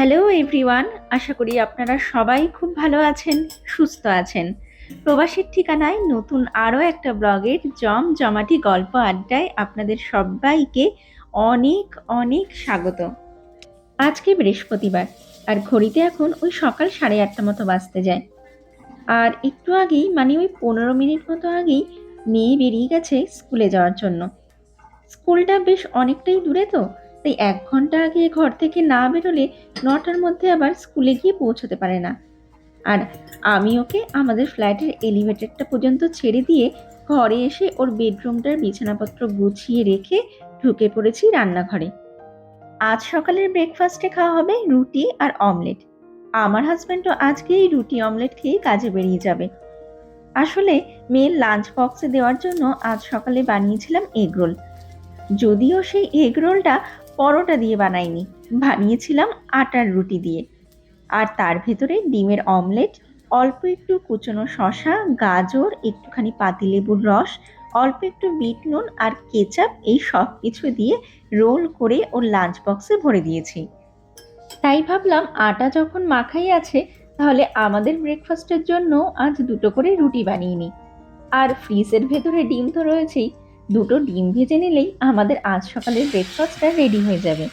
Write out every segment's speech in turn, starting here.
Hello everyone আশা করি আপনারা সবাই খুব ভালো আছেন, সুস্থ আছেন। প্রবাসীর ঠিকানায় নতুন আরও একটা ব্লগের জম জমাটি গল্প আড্ডায় আপনাদের সবাইকে অনেক অনেক স্বাগত। আজকে বৃহস্পতিবার, আর ঘড়িতে এখন ওই সকাল সাড়ে আটটা মতো বাজতে যায়। আর একটু আগেই মানে ওই পনেরো মিনিট মতো আগেই মেয়ে বেরিয়ে গেছে স্কুলে যাওয়ার জন্য। স্কুলটা বেশ অনেকটাই দূরে তো তাই এক ঘণ্টা আগে ঘর থেকে না বেরোলে নটার মধ্যে আবার স্কুলে গিয়ে পৌঁছতে পারে না। আর আমি ওকে আমাদের ফ্ল্যাটের এলিভেটরটা পর্যন্ত ছেড়ে দিয়ে ঘরে এসে ওর বেডরুমটার বিছানাপত্র গুছিয়ে রেখে ঢুকে পড়েছি রান্নাঘরে। আজ সকালের ব্রেকফাস্টে খাওয়া হবে রুটি আর অমলেট আমার হাজব্যান্ডও আজকে এই রুটি অমলেট খেয়ে কাজে বেরিয়ে যাবে। আসলে মেয়ের লাঞ্চ বক্সে দেওয়ার জন্য আজ সকালে বানিয়েছিলাম এগরোল যদিও সেই এগ রোলটা পরোটা দিয়ে বানাইনি। বানিয়েছিলাম আটার রুটি দিয়ে। আর তার ভেতরে ডিমের অমলেট, অল্প একটু কুচনো শশা গাজর, একটুখানি পাতিলেবুর রস, অল্প একটু বিট নুন আর কেচাপ, এই সব কিছু দিয়ে রোল করে ওর লাঞ্চ বক্সে ভরে দিয়েছি। তাই ভাবলাম আটা যখন মাখাই আছে, তাহলে আমাদের ব্রেকফাস্টের জন্য আজ দুটো করে রুটি বানিয়ে নিই। আর ফ্রিজের ভেতরে ডিম তো রয়েছেই। দুটো ডিম ভেজে নিলেই আমাদের আজ সকালের ব্রেকফাস্টটা রেডি হয়ে যাবে।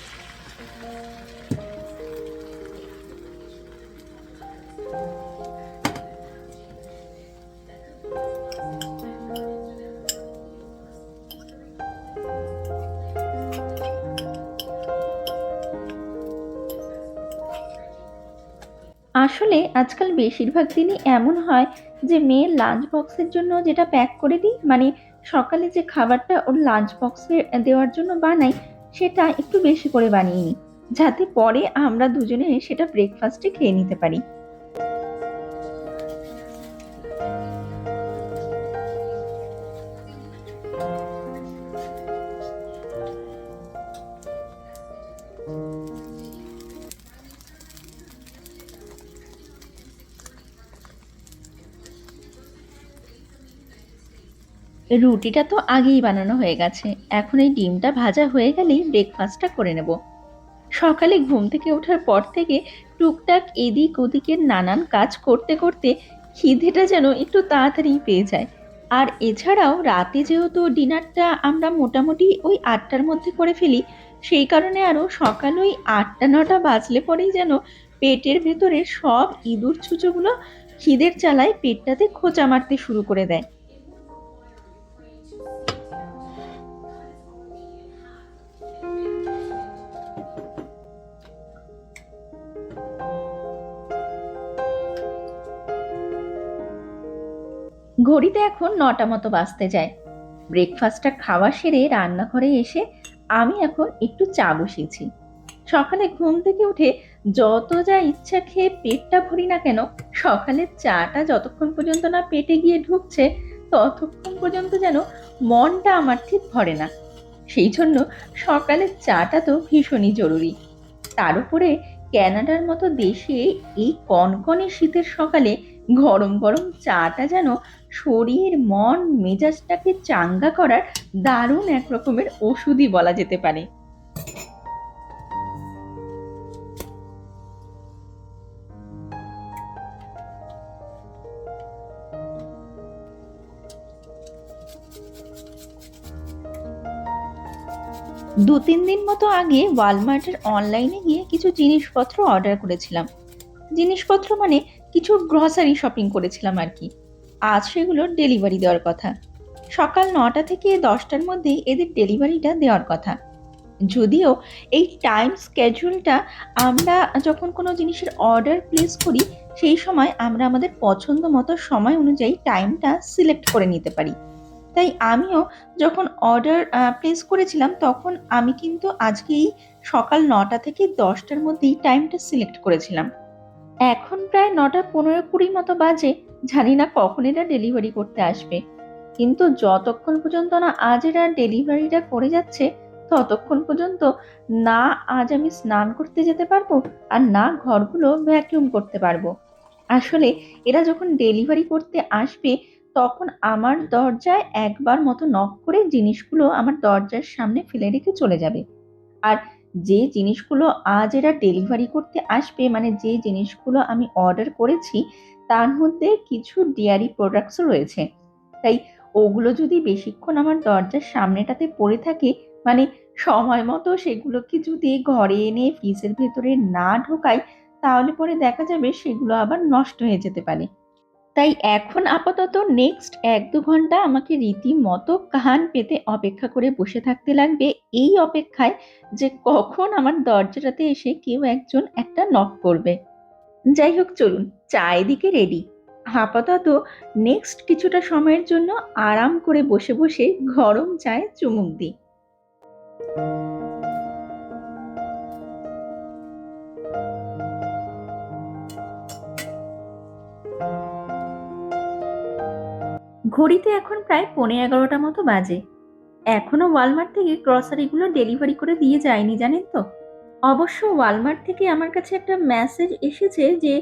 আসলে আজকাল বেশিরভাগ দিনই এমন হয় যে মেয়ের লাঞ্চ বক্সের জন্য যেটা প্যাক করে দিই মানে সকালে যে খাবারটা ওর লাঞ্চ বক্সে দেওয়ার জন্য বানাই, সেটা একটু বেশি করে বানিয়ে নিই। যাতে পরে আমরা দুজনে সেটা ব্রেকফাস্টে খেয়ে নিতে পারি। রুটিটা তো আগেই বানানো হয়ে গেছে। এখন এই ডিমটা ভাজা হয়ে গেলেই ব্রেকফাস্টটা করে নেব। সকালে ঘুম থেকে ওঠার পর থেকে টুকটাক এদিক ওদিকের নানান কাজ করতে করতে খিদেটা যেন একটু তাড়াতাড়ি পেয়ে যায়। আর এছাড়াও রাতে যেহেতু ডিনারটা আমরা মোটামুটি ওই আটটার মধ্যে করে ফেলি, সেই কারণে আরও সকাল ওই আটটা, নটা বাজলে পরেই যেন পেটের ভেতরে সব ইঁদুর ছুঁচোগুলো খিদের চালায় পেটটাতে খোঁচা মারতে শুরু করে দেয়। ঘড়িতে এখন নটা মতো বাজতে যায়। ব্রেকফাস্টটা খাওয়া সেরে রান্নাঘরে এসে আমি এখন একটু চা বসিয়েছি। সকালে ঘুম থেকে উঠে যত যা ইচ্ছা খেয়ে পেটটা ভরি না কেন সকালের চাটা যতক্ষণ পর্যন্ত না পেটে গিয়ে ঢুকছে, ততক্ষণ পর্যন্ত যেন মনটা আমার ঠিক ভরে না। সেই জন্য সকালের চাটা তো ভীষণই জরুরি। তার উপরে ক্যানাডার মতো দেশে এই কনকনে শীতের সকালে গরম গরম চাটা যেন শরীর, মন, মেজাজটাকে চাঙ্গা করার দারুণ এক রকমের ওষুধই বলা যেতে পারে। দু তিন দিন মতো আগে ওয়ালমার্টের অনলাইনে গিয়ে কিছু জিনিসপত্র অর্ডার করেছিলাম। জিনিসপত্র মানে কিছু গ্রসারি শপিং করেছিলাম আর কি। আজ সেগুলোর ডেলিভারি দেওয়ার কথা। সকাল নটা থেকে দশটার মধ্যেই এদের ডেলিভারিটা দেওয়ার কথা। যদিও এই টাইম স্কেজুলটা আমরা যখন কোনো জিনিসের অর্ডার প্লেস করি, সেই সময় আমরা আমাদের পছন্দ মতো সময় অনুযায়ী টাইমটা সিলেক্ট করে নিতে পারি। তাই আমিও যখন অর্ডার প্লেস করেছিলাম, তখন আমি কিন্তু আজকেই সকাল নটা থেকে দশটার মধ্যেই টাইমটা সিলেক্ট করেছিলাম। এখন প্রায় নটা পনেরো কুড়ি মতো বাজে, জানি না কখন এরা ডেলিভারি করতে আসবে। কিন্তু যতক্ষণ পর্যন্ত না আজ এরা ডেলিভারিটা করে যাচ্ছে, ততক্ষণ পর্যন্ত না আজ আমি স্নান করতে যেতে পারব আর না ঘরগুলো ভ্যাকিউম করতে পারব। আসলে এরা যখন ডেলিভারি করতে আসবে, তখন আমার দরজায় একবার মতো নক করে জিনিসগুলো আমার দরজার সামনে ফেলে রেখে চলে যাবে। আর যে জিনিসগুলো আজ এরা ডেলিভারি করতে আসবে মানে যে জিনিসগুলো আমি অর্ডার করেছি, তার মধ্যে কিছু ডেয়ারি প্রোডাক্টসও রয়েছে। তাই ওগুলো যদি বেশিক্ষণ আমার দরজার সামনেটাতে পড়ে থাকে মানে সময় মতো সেগুলোকে যদি ঘরে এনে ফ্রিজের ভেতরে না ঢোকাই, তাহলে পরে দেখা যাবে সেগুলো আবার নষ্ট হয়ে যেতে পারে। তাই এখন আপাতত নেক্সট এক দু ঘণ্টা আমাকে রীতিমতো কান পেতে অপেক্ষা করে বসে থাকতে লাগবে। এই অপেক্ষায় যে কখন আমার দরজাটাতে এসে কেউ একজন একটা নক করবে। যাই হোক, চলুন চায় দিকে রেডি আপাতত নেক্সট কিছুটা সময়ের জন্য আরাম করে বসে বসে গরম চায়ে চুমুক দিই। ঘড়িতে এখন প্রায় পৌনে এগারোটা মতো বাজে। এখনও ওয়ালমার্ট থেকে গ্রসারিগুলো ডেলিভারি করে দিয়ে যায়নি, জানেন তো? অবশ্য ওয়ালমার্ট থেকে আমার কাছে একটা মেসেজ এসেছে যে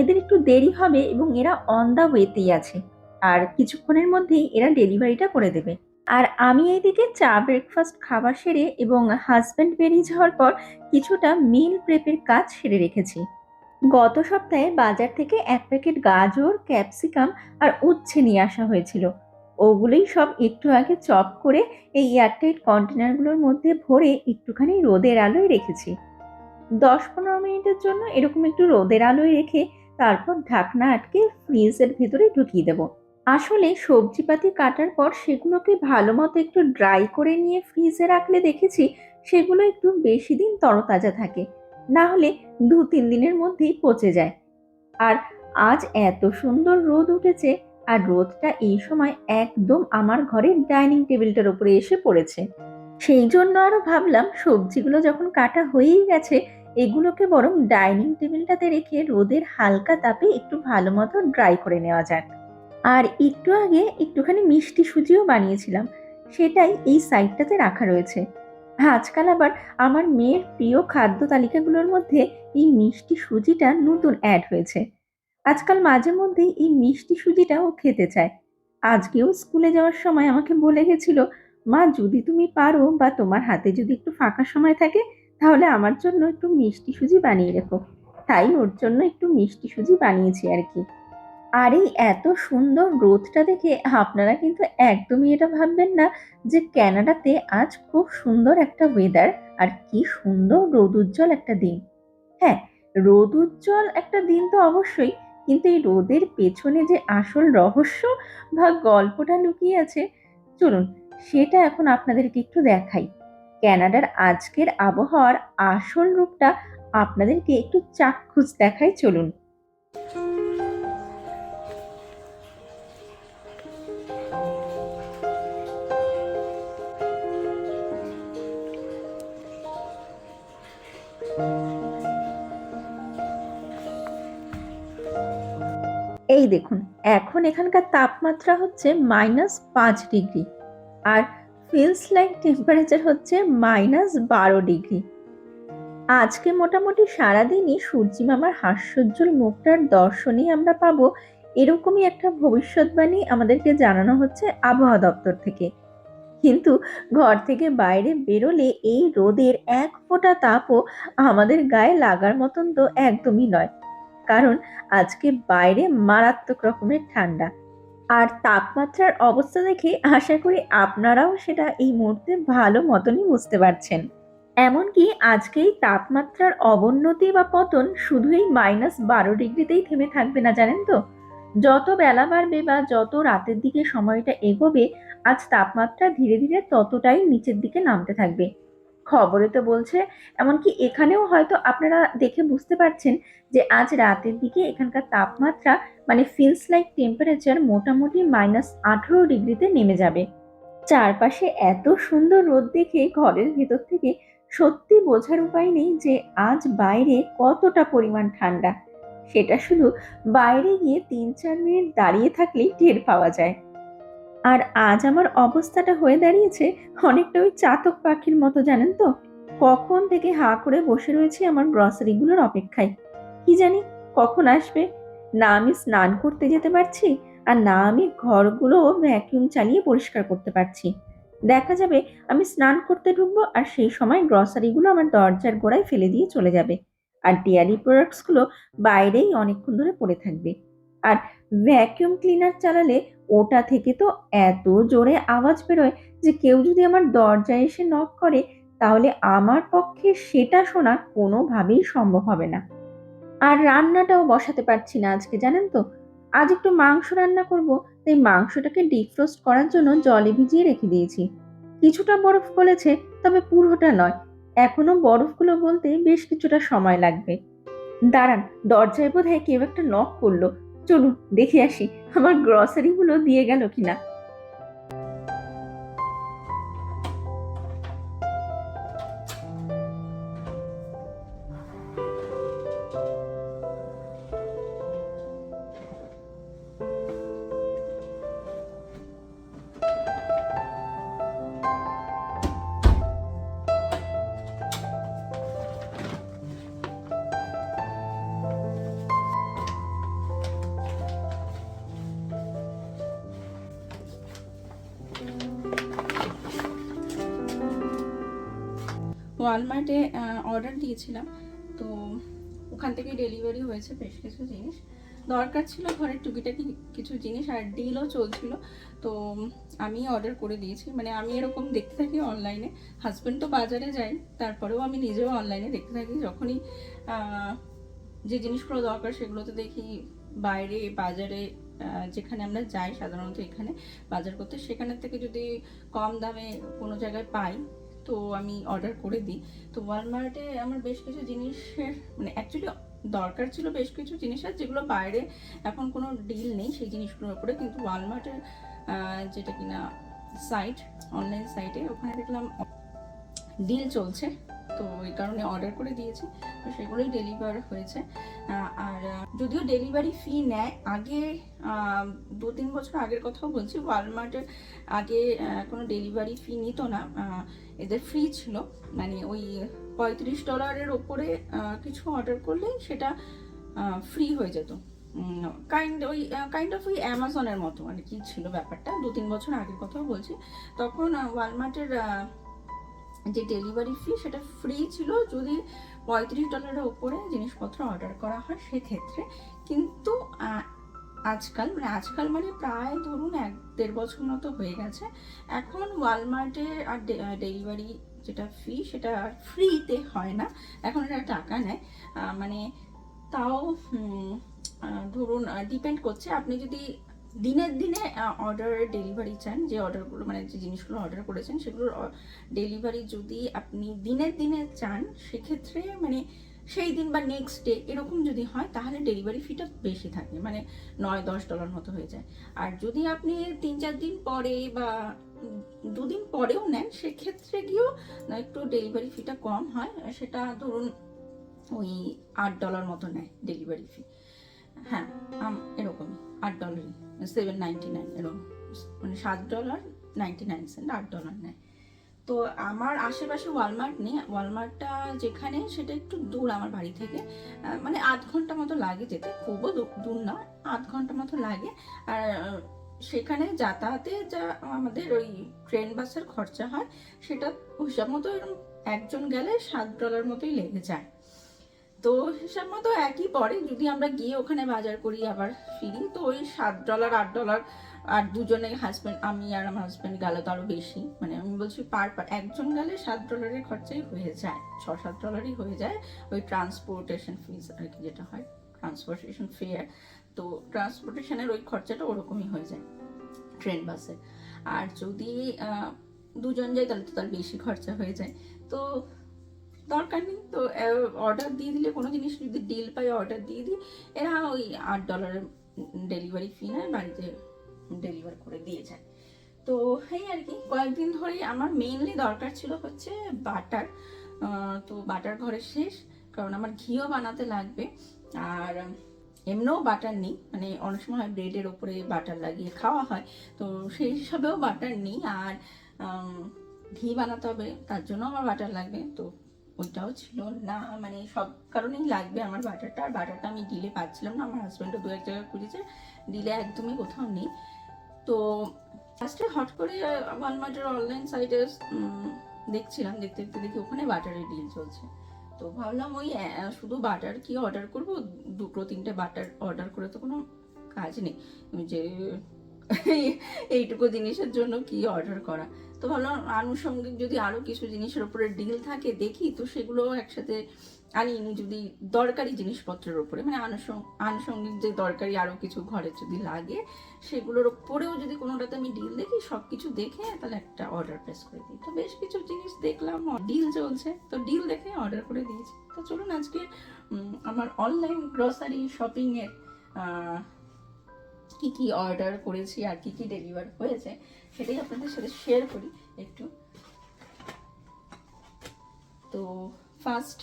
এদের একটু দেরি হবে এবং এরা অন দ্য ওয়েতেই আছে। আর কিছুক্ষণের মধ্যেই এরা ডেলিভারিটা করে দেবে। আর আমি এইদিকে চা ব্রেকফাস্ট খাবার সেরে এবং হাজব্যান্ড বেরিয়ে যাওয়ার পর কিছুটা মিল প্রেপের কাজ সেরে রেখেছি। গত সপ্তাহে বাজার থেকে এক প্যাকেট গাজর, ক্যাপসিকাম আর উচ্ছে নিয়ে আসা হয়েছিল। ওগুলোই সব একটু আগে চপ করে এই এয়ারটাইট কন্টেনারগুলোর মধ্যে ভরে একটুখানি রোদের আলোয় রেখেছি। দশ পনেরো মিনিটের জন্য এরকম একটু রোদের আলোয় রেখে তারপর ঢাকনা আটকে ফ্রিজের ভেতরে ঢুকিয়ে দেবো। আসলে সবজিপাতি কাটার পর সেগুলোকে ভালো মতো একটু ড্রাই করে নিয়ে ফ্রিজে রাখলে দেখেছি সেগুলো একটু বেশি দিন তরতাজা থাকে। না হলে দু তিন দিনের মধ্যেই পচে যায়। আর আজ এত সুন্দর রোদ উঠেছে, আর রোদটা এই সময় একদম আমার ঘরের ডাইনিং টেবিলটার উপরে এসে পড়েছে। সেই জন্য আরও ভাবলাম সবজিগুলো যখন কাটা হয়েই গেছে, এগুলোকে বরং ডাইনিং টেবিলটাতে রেখে রোদের হালকা তাপে একটু ভালো মতো ড্রাই করে নেওয়া যাক। আর একটু আগে একটুখানি মিষ্টি সুজিও বানিয়েছিলাম, সেটাই এই সাইডটাতে রাখা রয়েছে। আজকাল আবার আমার মেয়ের প্রিয় খাদ্য তালিকাগুলোর মধ্যে এই মিষ্টি সুজিটা নতুন অ্যাড হয়েছে। আজকাল মাঝে মধ্যেই এই মিষ্টি সুজিটা ও খেতে চায়। আজকেও স্কুলে যাওয়ার সময় আমাকে বলে গেছিল, মা, যদি তুমি পারো বা তোমার হাতে যদি একটু ফাঁকা সময় থাকে, তাহলে আমার জন্য একটু মিষ্টি সুজি বানিয়ে রেখো। তাই ওর জন্য একটু মিষ্টি সুজি বানিয়েছি আর কি। আর এই এত সুন্দর রোদটা দেখে আপনারা কিন্তু একদমই এটা ভাববেন না যে ক্যানাডাতে আজ খুব সুন্দর একটা ওয়েদার আর কি সুন্দর রোদ উজ্জ্বল একটা দিন। হ্যাঁ রোদ উজ্জ্বল একটা দিন তো অবশ্যই, কিন্তু এই রোদের পেছনে যে আসল রহস্য বা গল্পটা লুকিয়ে আছে, চলুন সেটা এখন আপনাদেরকে একটু দেখাই। ক্যানাডার আজকের আবহাওয়ার আসল রূপটা আপনাদেরকে একটু চাক্ষুষ দেখাই, চলুন। এই দেখুন, এখন এখানকার তাপমাত্রা হচ্ছে মাইনাস পাঁচ ডিগ্রি আর ফিলস লাইক টেম্পারেচার হচ্ছে মাইনাস বারো ডিগ্রি আজকে মোটামুটি সারাদিনই সূর্যি মামার হাস্যোজ্জ্বল মুখটার দর্শনই আমরা পাবো, এরকমই একটা ভবিষ্যৎবাণী আমাদেরকে জানানো হচ্ছে আবহাওয়া দপ্তর থেকে। কিন্তু ঘর থেকে বাইরে বেরোলে এই রোদের এক ফোঁটা তাপও আমাদের গায়ে লাগার মতন তো একদমই নয়। কারণ আজকে বাইরে মারাত্মক রকমের ঠান্ডা। আর তাপমাত্রার অবস্থা দেখে আশা করি আপনারাও সেটা এই মুহূর্তে ভালো মতনই বুঝতে পারছেন। এমনকি আজকে এই তাপমাত্রার অবনতি বা পতন শুধুই মাইনাস বারো ডিগ্রিতেই থেমে থাকবে না, জানেন তো? যত বেলা বাড়বে বা যত রাতের দিকে সময়টা এগোবে, আজ তাপমাত্রা ধীরে ধীরে ততটাই নিচের দিকে নামতে থাকবে। খবরে তো বলছে, এমনকি এখানেও হয়তো আপনারা দেখে বুঝতে পারছেন যে আজ রাতের দিকে এখানকার তাপমাত্রা মানে ফিলস লাইক টেম্পারেচার মোটামুটি মাইনাস আঠেরো ডিগ্রিতে নেমে যাবে। চারপাশে এত সুন্দর রোদ দেখে ঘরের ভেতর থেকে সত্যি বোঝার উপায় নেই যে আজ বাইরে কতটা পরিমাণ ঠান্ডা। সেটা শুধু বাইরে গিয়ে তিন চার মিনিট দাঁড়িয়ে থাকলেই টের পাওয়া যায়। আর আজ আমার অবস্থাটা হয়ে দাঁড়িয়েছে অনেকটা ওই চাতক পাখির মতো, জানেন তো? কখন থেকে হা করে বসে রয়েছি আমার গ্রসারিগুলোর অপেক্ষায়। কি জানি কখন আসবে? না আমি স্নান করতে যেতে পারছি আর না আমি ঘরগুলো ভ্যাকিউম চালিয়ে পরিষ্কার করতে পারছি। দেখা যাবে আমি স্নান করতে ঢুকবো আর সেই সময় গ্রসারিগুলো আমার দরজার গোড়ায় ফেলে দিয়ে চলে যাবে। আর ডেয়ারি প্রোডাক্টসগুলো বাইরেই অনেকক্ষণ ধরে পড়ে থাকবে। আর ভ্যাকিউম ক্লিনার চালালে ওটা থেকে তো এত জোরে আওয়াজ বেরোয় যে কেউ যদি আমার দরজায় এসে নক করে, তাহলে আমার পক্ষে সেটা শোনা কোনোভাবেই সম্ভব হবে না। আর রান্নাটাও বসাতে পারছি না আজকে, জানেন তো? আজ একটু মাংস রান্না করব, তাই মাংসটাকে ডিফ্রোস্ট করার জন্য জলে ভিজিয়ে রেখে দিয়েছি। কিছুটা বরফ গলেছে, তবে পুরোটা নয়। এখনও বরফগুলো বলতে বেশ কিছুটা সময় লাগবে। দাঁড়ান, দরজায় বোধহয় কেউ একটা নক করল। চলুন দেখে আসি আমার গ্রসারিগুলো দিয়ে গেল কিনা। ওয়ালমার্টে অর্ডার দিয়েছিলাম। তো ওখান থেকে ডেলিভারি হয়েছে বেশ কিছু জিনিস। দরকার ছিল ঘরের টুকিটাকি কিছু জিনিস আর ডিলও চলছিল। তো আমি অর্ডার করে দিয়েছি। মানে আমি এরকম দেখতে থাকি অনলাইনে হাজব্যান্ড তো বাজারে যাই তারপরেও আমি নিজেও অনলাইনে দেখতে থাকি। যখনই যে জিনিসগুলো দরকার সেগুলো তো দেখি বাইরে, বাজারে যেখানে আমরা যাই সাধারণত এখানে বাজার করতে, সেখানের থেকে যদি কম দামে কোনো জায়গায় পাই তো আমি অর্ডার করে দিই। তো ওয়ালমার্টে আমার বেশ কিছু জিনিসের মানে অ্যাকচুয়ালি দরকার ছিল বেশ কিছু জিনিস আর যেগুলো বাইরে এখন কোনো ডিল নেই সেই জিনিসগুলোর উপরে। কিন্তু ওয়ালমার্টের যেটা কিনা সাইট অনলাইন সাইটে ওখানে দেখলাম ডিল চলছে। তো ওই কারণে অর্ডার করে দিয়েছি। তো সেগুলোই ডেলিভার হয়েছে। আর যদিও ডেলিভারি ফি নেয়, আগে দু তিন বছর আগের কথাও বলছি ওয়ালমার্টের আগে কোনো ডেলিভারি ফি নিত না। এদের ফ্রি ছিল। মানে ওই পঁয়ত্রিশ ডলারের ওপরে কিছু অর্ডার করলেই সেটা ফ্রি হয়ে যেত। কাইন্ড ওই কাইন্ড অফ ওই অ্যামাজনের মতো। আর কি ছিল ব্যাপারটা, দু তিন বছর আগের কথাও বলছি। তখন ওয়ালমার্টের যে ডেলিভারি ফি সেটা ফ্রি ছিল যদি পঁয়ত্রিশ ডলারের ওপরে জিনিসপত্র অর্ডার করা হয় সেক্ষেত্রে। কিন্তু আজকাল মানে আজকাল মানে প্রায় ধরুন এক দেড় বছর মতো হয়ে গেছে। এখন ওয়ালমার্টে আর ডেলিভারি যেটা ফি সেটা ফ্রিতে হয় না। এখন এটা টাকা নেয়। মানে তাও ধরুন ডিপেন্ড করছে। আপনি যদি দিনের দিনে অর্ডার ডেলিভারি চান, যে অর্ডারগুলো মানে যে জিনিসগুলো অর্ডার করেছেন, সেগুলোর ডেলিভারি যদি আপনি দিনের দিনে চান, সেক্ষেত্রে মানে সেই দিন বা নেক্সট ডে এরকম যদি হয়, তাহলে ডেলিভারি ফিটা বেশি থাকে। মানে নয়, দশ ডলার মতো হয়ে যায়। আর যদি আপনি তিন, চার দিন পরে বা দুদিন পরেও নেন, সেক্ষেত্রে গিয়েও একটু ডেলিভারি ফিটা কম হয়। সেটা ধরুন ওই আট ডলার মতো নেয় ডেলিভারি ফি হ্যাঁ এরকমই, আট ডলারই সেভেন নাইনটি নাইন এরকম মানে সাত ডলার নাইনটি নাইন সেন্ট আট ডলার নেয়। তো আমার আশেপাশে ওয়ালমার্ট নেই। ওয়ালমার্টটা যেখানে সেটা একটু দূর আমার বাড়ি থেকে। মানে আধ ঘণ্টা মতো লাগে যেতে। খুবও দূর না, আধ ঘণ্টা মতো লাগে। আর সেখানে যাতায়াতে যা আমাদের ওই ট্রেন বাসের খরচা হয়, সেটা হিসাব মতো একজন গেলে সাত ডলার মতোই লেগে যায়। তো হিসাব মতো একই পড়ে যদি আমরা গিয়ে ওখানে বাজার করি আবার ফিরি, তো ওই সাত ডলার আট ডলার আর দুজনে হাজব্যান্ড আমি আর আমার হাজব্যান্ড গেলে তো আরও বেশি। মানে আমি বলছি পার পার একজন গেলে সাত ডলারের খরচাই হয়ে যায় ছ সাত ডলারই হয়ে যায় ওই ট্রান্সপোর্টেশন ফিস আর কি যেটা হয় ট্রান্সপোর্টেশন ফেয়ার তো ট্রান্সপোর্টেশনের ওই খরচাটা ওরকমই হয়ে যায় ট্রেন বাসে আর যদি দুজন যায় তাহলে তো তার বেশি খরচা হয়ে যায়। তো দরকার নেই। তো অর্ডার দিয়ে দিলে কোনো জিনিস যদি ডিল পাই অর্ডার দিয়ে দিই। এরা ওই আট ডলারের ডেলিভারি ফি নেয় বাড়িতে ডেলিভার করে দিয়ে যায়। তো, এই আর কি, কয়েকদিন ধরেই আমার মেইনলি দরকার ছিল হচ্ছে বাটার তো বাটার ঘরে শেষ, কারণ আমার ঘিও বানাতে লাগবে। আর এমনিও বাটার নেই মানে অনেক সময় হয় ব্রেডের ওপরে বাটার লাগিয়ে খাওয়া হয়। তো সেই হিসাবেও বাটার নেই, আর ঘি বানাতে হবে, তার জন্য আমার বাটার লাগবে। তো ওইটাও ছিল না মানে সব কারণেই লাগবে আমার বাটারটা। আর বাটারটা আমি ডিলে পাচ্ছিলাম না, আমার হাজব্যান্ডও দু এক জায়গায় খুঁজেছে ডিলে একদমই কোথাও নেই। তো ফার্স্টে হট করে ওয়ালমার্টের অনলাইন সাইটে দেখছিলাম, দেখতে দেখতে দেখি ওখানে বাটারের ডিল চলছে। তো ভাবলাম ওই শুধু বাটার কি অর্ডার করব? দুটো, তিনটে বাটার অর্ডার করে তো কোনো কাজ নেই। যে, এইটুকু জিনিসের জন্য কি অর্ডার করা? তো ভাবলাম আনুষঙ্গিক যদি আরও কিছু জিনিসের উপরে ডিল থাকে দেখি তো সেগুলো একসাথে আনিনি যদি দরকারি জিনিসপত্রের উপরে। মানে আনুষঙ্গ- আনুষঙ্গিক যে দরকারি আরও কিছু ঘরে যদি লাগে সেগুলোর উপরেও যদি কোনোটাতে আমি ডিল দেখি সব কিছু দেখে তাহলে একটা অর্ডার প্লেস করে দিই। তো বেশ কিছু জিনিস দেখলাম ডিল চলছে। তো ডিল দেখে অর্ডার করে দিয়েছি। তো চলুন আজকে আমার অনলাইন গ্রসারি শপিং এর আহ, কি কি অর্ডার করেছি আর কি কি ডেলিভার হয়েছে সেটাই আপনাদের সাথে শেয়ার করি একটু। তো ফার্স্ট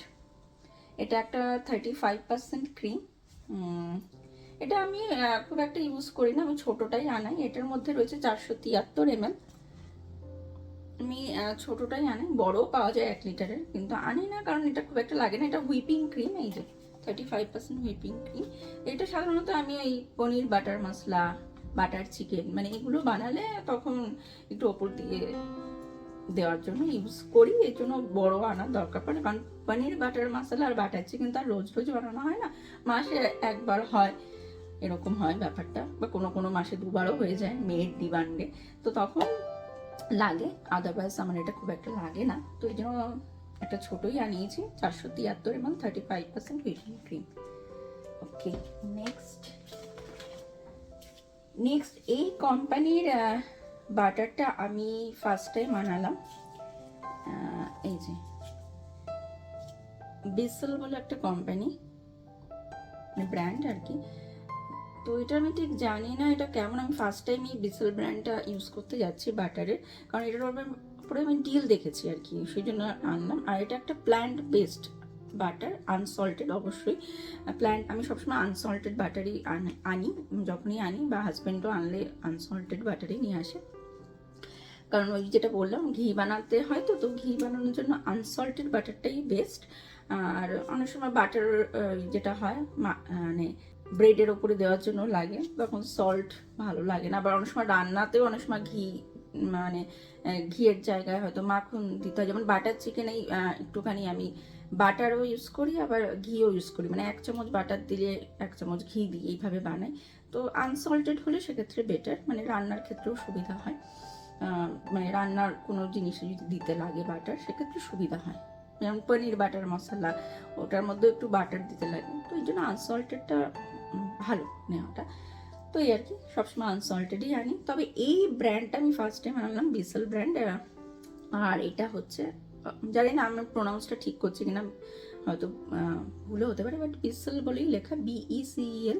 এটা একটা থার্টি ফাইভ পার্সেন্ট ক্রিম এটা আমি খুব একটা ইউজ করি না, আমি ছোটটাই আনাই। এটার মধ্যে রয়েছে চারশো তিয়াত্তর এম আমি ছোটটাই আনি বড় পাওয়া যায় এক লিটারের, কিন্তু আনি না কারণ এটা খুব একটা লাগে না। এটা হুইপিং ক্রিম এই যে thirty five percent whipping cream এটা সাধারণত আমি এই paneer, butter masala butter chicken মানে এগুলো বানালে তখন একটু ওপর দিয়ে দেওয়ার জন্য ইউজ করি। এর জন্য বড় আনার দরকার পড়ে, কারণ পনির বাটার মশলা আর বাটার চিকেন তার রোজ রোজ বানানো হয় না। মাসে একবার হয়, এরকম হয় ব্যাপারটা, বা কোনো কোনো মাসে দুবারও হয়ে যায় মেয়ের ডিমান্ডে তো। তখন লাগে আদারওয়াইজ আমার এটা খুব একটা লাগে না। তো এই জন্য একটা ছোটোই আনিয়েছি, চারশো তিয়াত্তর এবং thirty five percent whipping cream okay next next এই কোম্পানির বাটারটা আমি ফার্স্ট টাইম আনালাম এই যে। বিসল বলে একটা কোম্পানি ব্র্যান্ড আর কি। তো এটা আমি ঠিক জানি না, এটা কেমন? আমি ফার্স্ট টাইম এই বিসল ব্র্যান্ডটা ইউজ করতে যাচ্ছি বাটারের কারণ এটার উপরে আমি ডিল দেখেছি আর কি, সেই জন্য আনলাম। আর এটা একটা প্ল্যান্ট বেসড বাটার আনসল্টেড অবশ্যই। প্ল্যান্ট আমি সবসময় আনসল্টেড বাটারই আনি যখনই আনি বা হাজব্যান্ডও আনলে আনসল্টেড বাটারই নিয়ে আসে। কারণ ওই যেটা বললাম, ঘি বানাতে হয় তো তো ঘি বানানোর জন্য আনসল্টেড বাটারটাই বেস্ট আর অনেক সময় বাটার যেটা হয় মানে ব্রেডের ওপরে দেওয়ার জন্য লাগে, তখন সল্ট ভালো লাগে না। আবার অনেক সময় রান্নাতেও অনেক সময় ঘি মানে ঘিয়ের জায়গায় হয়তো মাখন দিতে হয়। যেমন বাটার চিকেনেই একটুখানি আমি বাটারও ইউজ করি, আবার ঘিও ইউজ করি। মানে এক চামচ বাটার দিলে এক চামচ ঘি দিই এইভাবে বানাই। তো আনসল্টেড হলে সেক্ষেত্রে বেটার মানে রান্নার ক্ষেত্রেও সুবিধা হয়। মানে রান্নার কোনো জিনিসে যদি দিতে লাগে বাটার, সেক্ষেত্রে সুবিধা হয়। যেমন পনির বাটার মশলা, ওটার মধ্যে একটু বাটার দিতে লাগে। তো এই জন্য আনসল্টেডটা ভালো নেওয়াটা। তো এই আর কি, সবসময় আনসল্টেডই আনি। তবে এই ব্র্যান্ডটা আমি ফার্স্ট টাইম আনলাম বিসেল ব্র্যান্ড আর এটা হচ্ছে জানি না আমি প্রোনাউন্সটা ঠিক করছি কিনা, হয়তো ভুলও হতে পারে বাট বিসেল বলেই লেখা বিই সিএল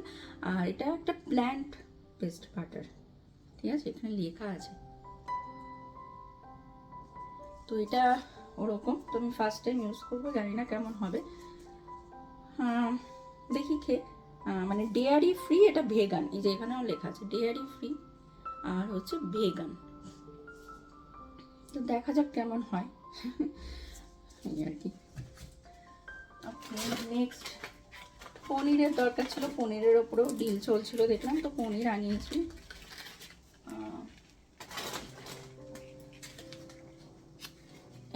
আর এটা একটা প্ল্যান্ট বেসড বাটার ঠিক আছে? এখানে লেখা আছে। তো এটা ওরকম, তো আমি ফার্স্ট টাইম ইউজ করব, জানি না কেমন হবে। দেখি খেয়ে মানে ডেয়ারি ফ্রি এটা ভেগান এই যে এখানেও লেখা আছে ডেয়ারি ফ্রি আর হচ্ছে ভেগান তো দেখা যাক কেমন হয়। এই আর কি নেক্সট পনিরের দরকার ছিল, পনিরের ওপরেও ডিল চলছিল, দেখলাম তো পনির আনিয়েছি।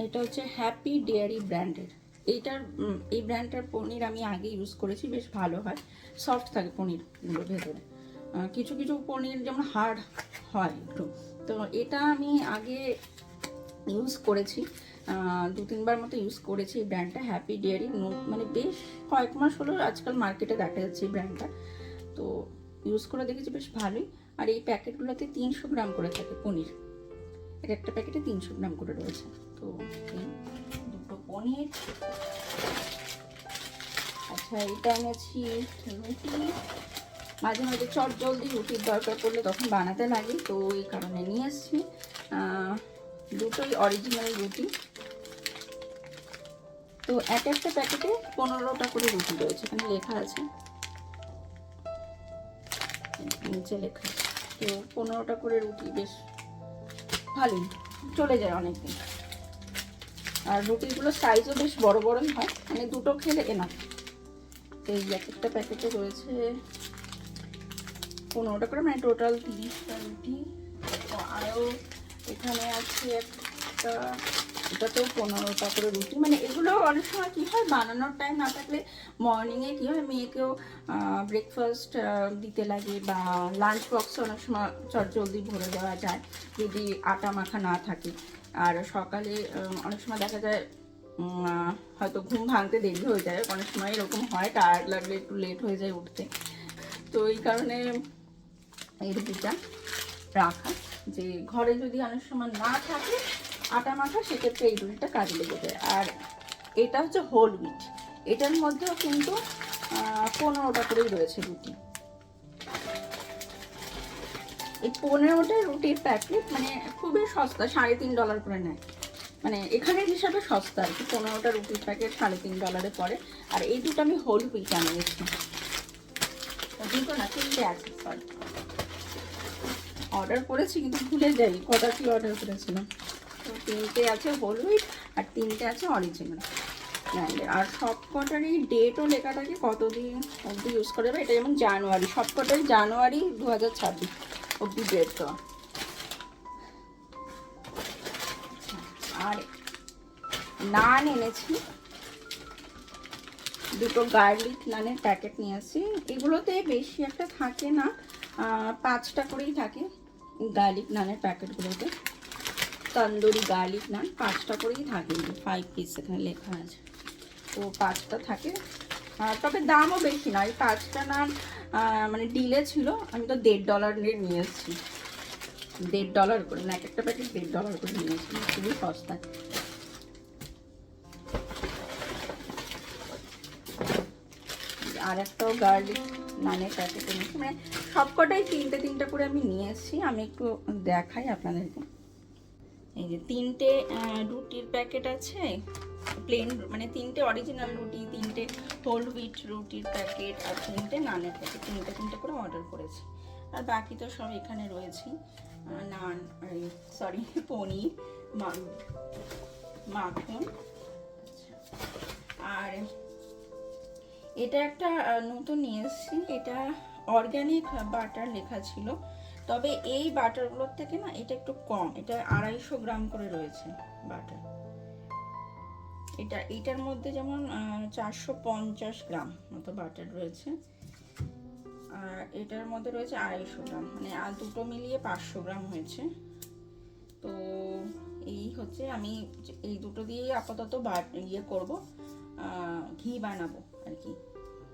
এটা হচ্ছে হ্যাপি ডেয়ারি ব্র্যান্ডের এইটার এই ব্র্যান্ডটার পনির আমি আগে ইউজ করেছি, বেশ ভালো হয়। সফট থাকে পনিরগুলো ভেতরে। কিছু কিছু পনির যেমন হার্ড হয় একটু। তো এটা আমি আগে ইউজ করেছি। দু তিনবার মতো ইউজ করেছি এই ব্র্যান্ডটা হ্যাপি ডেয়ারি মানে বেশ কয়েক মাস হলো আজকাল মার্কেটে দেখা যাচ্ছে এই ব্র্যান্ডটা তো ইউজ করে দেখেছি বেশ ভালোই। আর এই প্যাকেটগুলোতে তিনশো গ্রাম করে থাকে পনির। এক একটা প্যাকেটে তিনশো গ্রাম করে রয়েছে। তো দুটো পনির। আচ্ছা এটা এনেছি রুটি। মাঝে মাঝে চট জলদি রুটির দরকার পড়লে তখন বানাতে লাগে। তো এই কারণে নিয়ে এসেছি। দুটোই অরিজিনাল রুটি। তো এক একটা প্যাকেটে পনেরোটা করে রুটি রয়েছে, এখানে লেখা আছে। নিচে লেখা তো পনেরোটা করে রুটি বেশ ভালোই, চলে যায় অনেকদিন। আর রুটিগুলোর সাইজও বেশ বড় বড়ই হয় মানে দুটো খেলে এনা এই এক একটা প্যাকেটে রয়েছে পনেরোটা করে মানে টোটাল তিরিশটা রুটি। আরও এখানে আছে একটা এটাতেও পনেরোটা করে রুটি। মানে এগুলো অনেক সময় কী হয়, বানানোর টাইম না থাকলে মর্নিংয়ে কী হয়, মেয়েকেও ব্রেকফাস্ট দিতে লাগে বা লাঞ্চ বক্সে অনেক সময় চট জলদি ভরে দেওয়া যায়, যদি আটা মাখা না থাকে। আর সকালে অনেক সময় দেখা যায় হয়তো ঘুম ভাঙতে দেরি হয়ে যায়। অনেক সময় এরকম হয় টায়ার্ড লাগলে একটু লেট হয়ে যায় উঠতে। তো এই কারণে এই রুটিটা রাখা। যে ঘরে যদি অনেক সময় না থাকে আটা মাখা, সেক্ষেত্রে এই রুটিটা কাজে লেগে যায়। আর এটা হচ্ছে হোল উইট এটার মধ্যেও কিন্তু পনেরোটা করেই রয়েছে রুটি। এই পনেরোটা রুটির প্যাকেট মানে খুবই সস্তা, সাড়ে তিন ডলার করে নেয়। মানে এখানের হিসাবে সস্তা আর কি, পনেরোটা রুটির প্যাকেট সাড়ে তিন ডলারে পড়ে। আর এই দুটো আমি হোল হুইট আনিয়েছি। দুটো না, তিনটে আছে অর্ডার করেছি কিন্তু ভুলে যাই কটা কি অর্ডার করেছিলাম? তিনটে আছে হোল হুইট আর তিনটে আছে অরিজিনাল ব্র্যান্ডের আর সব কটারই ডেটও লেখা থাকে কতদিন অবধি ইউজ করে যাবে? এটা যেমন জানুয়ারি সব কটাই জানুয়ারি দু হাজার ছাব্বিশ অবধি ডেট দেওয়া। আর নান এনেছি। দুটো গার্লিক নানের প্যাকেট নিয়ে আসি এগুলোতে বেশি একটা থাকে না পাঁচটা করেই থাকে গার্লিক নানের প্যাকেটগুলোতে তন্দুরি গার্লিক নান, পাঁচটা করেই থাকে ফাইভ পিস এখানে লেখা আছে। তো পাঁচটা থাকে। তবে দামও বেশি না, এই পাঁচটা নান মানে ডিলে ছিল, আমি তো দেড় ডলার নিয়ে এসেছি। দেড় ডলার করে, না, এক একটা প্যাকেট দেড় ডলার করে নিয়েছি খুবই সস্তা আর একটাও গার্লিক নানের প্যাকেট এনেছি মানে সবকটাই তিনটে তিনটে করে আমি নিয়ে এসেছি, আমি একটু দেখাই আপনাদেরকে। এই যে তিনটে রুটির প্যাকেট আছে প্লেন মানে তিনটে অরিজিনাল রুটি, তিনটে হোল হুইট রুটির প্যাকেট আর তিনটে নানের প্যাকেট, তিনটে তিনটে করে অর্ডার করেছি আর বাকি তো সব এখানে রয়েছে নান সরি পনির মাখন আচ্ছা। আর এটা একটা নতুন নিয়ে এসেছি, এটা অর্গ্যানিক বাটার লেখা ছিল তবে এই বাটারগুলোর থেকে না এটা একটু কম, এটা আড়াইশো গ্রাম করে রয়েছে বাটার। এটা এটার মধ্যে যেমন চারশো পঞ্চাশ গ্রাম মতো বাটার রয়েছে। আর এটার মধ্যে রয়েছে আড়াইশো গ্রাম মানে আর দুটো মিলিয়ে পাঁচশো গ্রাম হয়েছে। তো এই হচ্ছে আমি এই দুটো দিয়েই আপাতত ইয়ে করব ঘি বানাবো আর কি।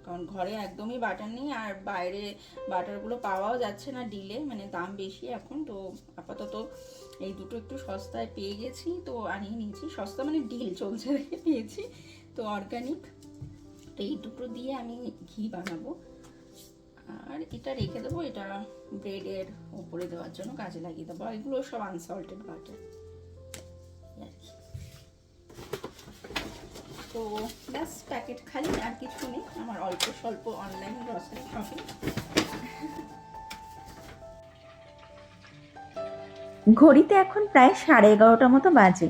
কারণ ঘরে একদমই বাটার নেই আর বাইরে বাটারগুলো পাওয়াও যাচ্ছে না ডিলে মানে দাম বেশি এখন, তো আপাতত এই দুটো একটু সস্তায় পেয়ে গেছি, তো আনিয়ে নিয়েছি। সস্তা মানে ডিল চলছে দেখে পেয়েছি, তো অর্গানিক তো এই দুটো দিয়ে আমি ঘি বানাবো। আর এটা রেখে দেবো, এটা ব্রেডের ওপরে দেওয়ার জন্য কাজে লাগিয়ে দেবো। এগুলো সব আনসল্টেড বাটার তো ব্যাস, প্যাকেট খালি, আর কিছু নেই। আমার অল্প স্বল্প অনলাইন গ্রসারি শপিং ঘড়িতে এখন প্রায় সাড়ে এগারোটা মতো বাজে।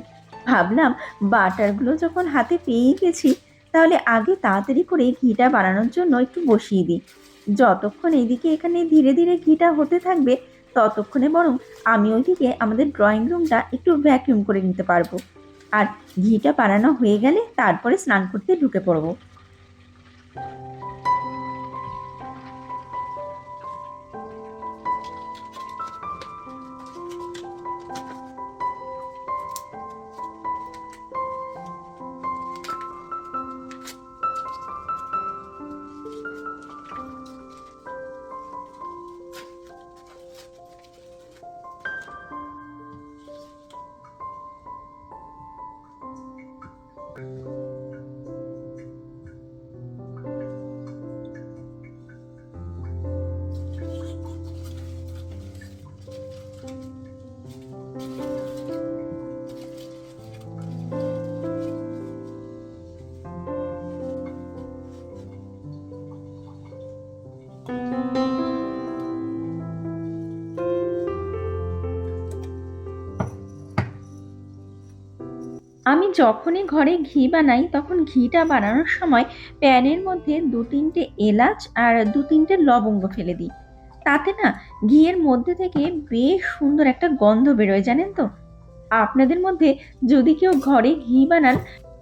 ভাবলাম বাটারগুলো যখন হাতে পেয়ে গেছি, তাহলে আগে তাড়াতাড়ি করে ঘিটা বানানোর জন্য একটু বসিয়ে দিই। যতক্ষণ এইদিকে এখানে ধীরে ধীরে ঘিটা হতে থাকবে, ততক্ষণে বরং আমি ওইদিকে আমাদের ড্রয়িং রুমটা একটু ভ্যাকিউম করে নিতে পারব। আর ঘিটা বানানো হয়ে গেলে তারপরে স্নান করতে ঢুকে পড়ব। আমি যখনই ঘরে ঘি বানাই, তখন ঘিটা বানানোর সময় প্যানের মধ্যে দু তিনটে এলাচ আর দু তিনটে লবঙ্গ ফেলে দিই। তাতে না ঘিয়ের মধ্যে থেকে বেশ সুন্দর একটা গন্ধ বেরোয়, জানেন তো? আপনাদের মধ্যে যদি কেউ ঘরে ঘি বানান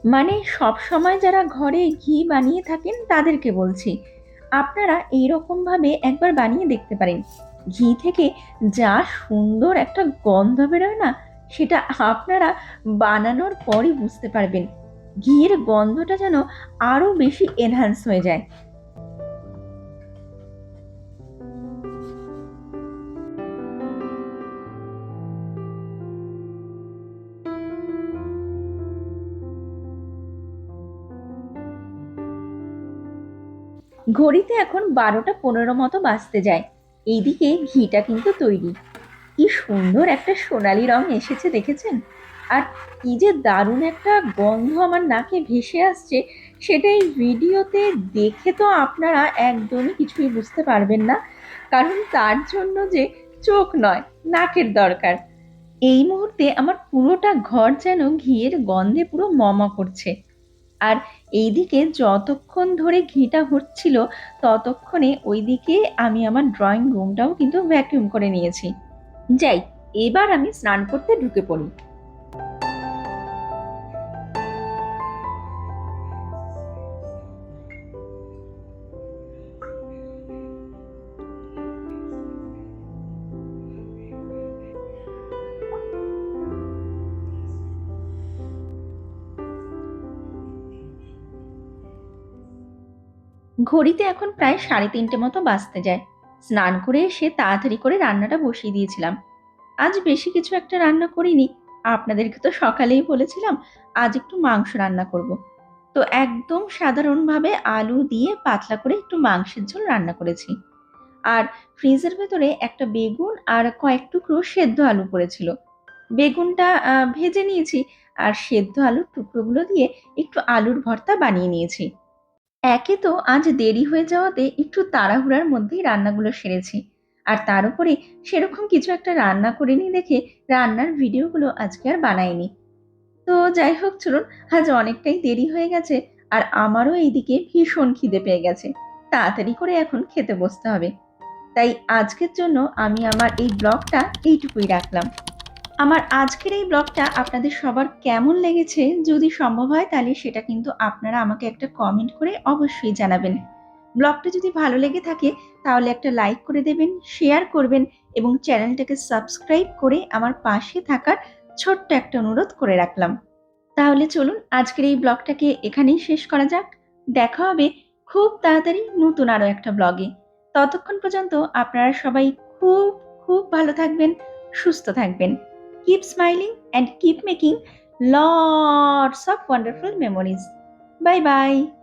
মানে সব সময় যারা ঘরে ঘি বানিয়ে থাকেন, তাদেরকে বলছি। আপনারা এইরকমভাবে একবার বানিয়ে দেখতে পারেন। ঘি থেকে যা সুন্দর একটা গন্ধ বেরোয় না সেটা আপনারা বানানোর পরই বুঝতে পারবেন। ঘিয়ের গন্ধটা যেন আরও বেশি এনহান্স হয়ে যায়। ঘড়িতে এখন বারোটা পনেরো মতো বাজতে যায়। এইদিকে ঘিটা কিন্তু তৈরি। কি সুন্দর একটা সোনালি রং এসেছে, দেখেছেন? আর কি যে দারুণ একটা গন্ধ আমার নাকে ভেসে আসছে, সেটা এই ভিডিওতে দেখে তো আপনারা একদমই কিছুই বুঝতে পারবেন না। কারণ তার জন্য যে চোখ নয়, নাকের দরকার। এই মুহূর্তে আমার পুরোটা ঘর যেন ঘিয়ের গন্ধে পুরো মমা করছে। আর এইদিকে যতক্ষণ ধরে ঘিটা হচ্ছিল, ততক্ষণে ওইদিকে আমি আমার ড্রয়িং রুমটাও কিন্তু ভ্যাকিউম করে নিয়েছি। যাই, এবার আমি স্নান করতে ঢুকে পড়ি। ঘড়িতে এখন প্রায় সাড়ে তিনটে মতো বাজতে যায়। স্নান করে এসে তাড়াতাড়ি করে রান্নাটা বসিয়ে দিয়েছিলাম। আজ বেশি কিছু একটা রান্না করিনি। আপনাদেরকে তো সকালেই বলেছিলাম, আজ একটু মাংস রান্না করব। তো একদম সাধারণভাবে আলু দিয়ে পাতলা করে একটু মাংসের ঝোল রান্না করেছি। আর ফ্রিজের ভেতরে একটা বেগুন আর কয়েক টুকরো সেদ্ধ আলু পড়েছিল। বেগুনটা ভেজে নিয়েছি আর সেদ্ধ আলুর টুকরোগুলো দিয়ে একটু আলুর ভর্তা বানিয়ে নিয়েছি। একে তো আজ দেরি হয়ে যাওয়াতে একটু তাড়াহুড়ার মধ্যেই রান্নাগুলো সেরেছি। আর তার উপরে সেরকম কিছু একটা রান্না করিনি দেখে রান্নার ভিডিওগুলো আজকে আর বানাইনি। তো যাই হোক, চলুন, আজ অনেকটাই দেরি হয়ে গেছে আর আমারও এইদিকে ভীষণ খিদে পেয়ে গেছে। তাড়াতাড়ি করে এখন খেতে বসতে হবে। তাই আজকের জন্য আমি আমার এই ব্লগটা এইটুকুই রাখলাম। আমার আজকের এই ব্লগটা আপনাদের সবার কেমন লেগেছে? যদি সম্ভব হয় তাহলে সেটা কিন্তু আপনারা আমাকে একটা কমেন্ট করে অবশ্যই জানাবেন। ব্লগটা যদি ভালো লেগে থাকে তাহলে একটা লাইক করে দেবেন শেয়ার করবেন এবং চ্যানেলটাকে সাবস্ক্রাইব করে আমার পাশে থাকার ছোট্ট একটা অনুরোধ করে রাখলাম। তাহলে চলুন আজকের এই ব্লগটাকে এখানেই শেষ করা যাক। দেখা হবে খুব তাড়াতাড়ি নতুন আরও একটা ব্লগে। ততক্ষণ পর্যন্ত আপনারা সবাই খুব খুব ভালো থাকবেন, সুস্থ থাকবেন। Keep smiling and keep making lots of wonderful memories. Bye bye.